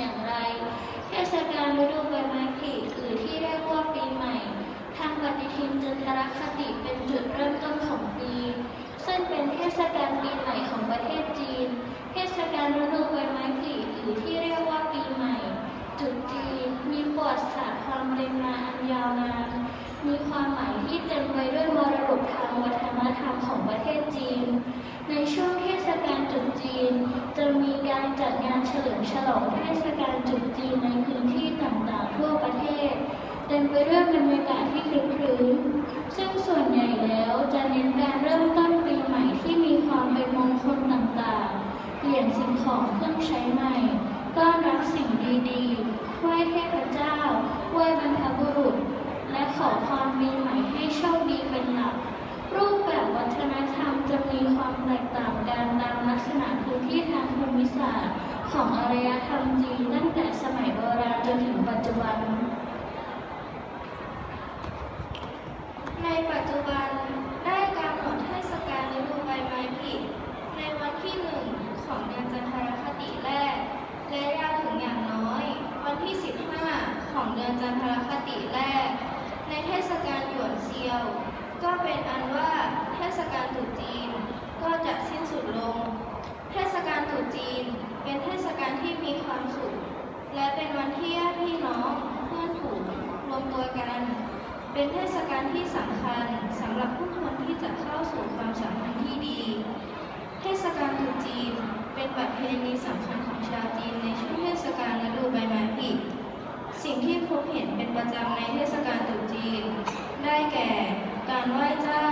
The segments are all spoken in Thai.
อย่างไร เทศกาลฤดูใบไม้ผลิหรือที่เรียกว่าปีใหม่ ทางปฏิทินจันทรคติเป็นจุดเริ่มต้นของปี ซึ่งเป็นเทศกาลปีใหม่ของประเทศจีน เทศกาลฤดูใบไม้ผลิหรือที่เรียกว่าปีใหม่ จุดจีนมีประวัติศาสตร์ความเป็นมาอันยาวนาน มีความหมายที่เต็มไปด้วยมรดกทางวัฒนธรรมของประเทศจีน ในช่วงเทศกาลตรุษจีน จะมีการจัดงานเฉลิมฉลองเทศกาลตรุษจีนในพื้นที่ต่างๆ ทั่วประเทศ เต็มไปด้วยบรรยากาศที่คลึกครื้นซึ่งส่วนใหญ่แล้วจะเน้นการเริ่มต้นปีใหม่ที่มีความเป็นมงคลต่างๆ เปลี่ยนสิ่งของเครื่องใช้ใหม่ต้อนรับสิ่งดีๆไหว้เทพเจ้าไหว้บรรพบุรุษ และขอความปีใหม่ให้โชคดีเป็นหลัก รูปแบบวัฒนธรรมจะมีความแตกต่างกันตามลักษณะพื้นที่ทางภูมิศาสตร์ ของอารยธรรมจีนตั้งแต่สมัยโบราณจนถึงปัจจุบัน ในปัจจุบันได้กำหนดเทศกาลฤดูใบไม้ผลิในวันที่หนึ่งของเดือนจันทรคติแรก และยาวถึงอย่างน้อย วันที่ 15 ของเดือนจันทรคติแรก ในเทศกาลหยวนเซียว ก็เป็นอันว่าเทศกาลตรุษจีนก็จะสิ้นสุดลง เทศกาลตรุษจีนเป็นเทศกาลที่มีความสุข และเป็นวันที่ญาติพี่น้องเพื่อนฝูงรวมตัวกัน เป็นเทศกาลที่สำคัญสำหรับผู้คนที่จะเข้าสู่ความสัมพันธ์ที่ดี เทศกาลตรุษจีนเป็นประเพณีสำคัญของชาวจีนในช่วงเทศกาลฤดูใบไม้ผลิสิ่งที่พบเห็นเป็นประจำในเทศกาลตรุษจีน ได้แก่ การไหว้เจ้า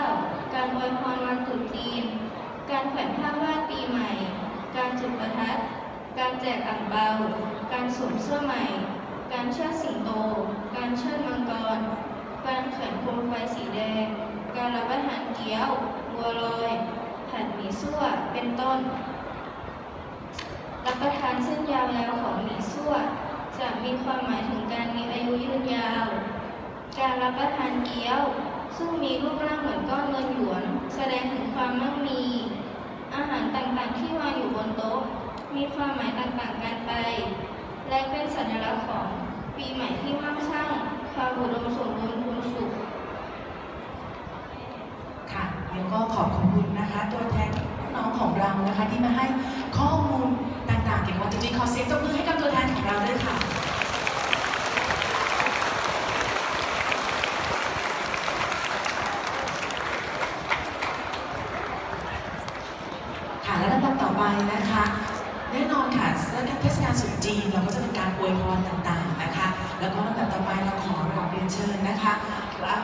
การอวยพรวันตรุษจีน การแขวนผ้าไหว้ปีใหม่ การจุดประทัด การแจกอ่างเปา การสวมเสื้อใหม่ การเชิดสิงโต การเชิดมังกร การแขวนโคมไฟสีแดง การรับประทานเกี๊ยว บัวลอยผัดหมี่ซั่ว เป็นต้น รับประทานเส้นยาวๆของหมี่ซั่ว จะมีความหมายถึงการมีอายุยืนยาว การรับประทานเกี๊ยว ซึ่งมีรูปร่างเหมือนก้อนเงินหยวน แสดงถึงความมั่งมี อาหารต่างๆที่วางอยู่บนโต๊ะ มีความหมายต่างๆกันไป และเป็นสัญลักษณ์ของปีใหม่ที่มั่งคั่งความอุดมสมบูรณ์พูนสุข ค่ะเดี๋ยวก็ขอบคุณนะคะ ตัวแทนน้องของเรานะคะที่มาให้ข้อมูลต่างๆเกี่ยวกับวันตรุษจีนขอเสียงตบมือให้กับตัวแทนของเราด้วยค่ะค่ะและลำดับต่อไปนะคะ แน่นอนค่ะเทศกาลตรุดจีนเราก็จะเป็นการอวยพรต่างๆนะคะ แล้วก็ลำดับต่อไปเราขอกราบเรียนเชิญนะคะ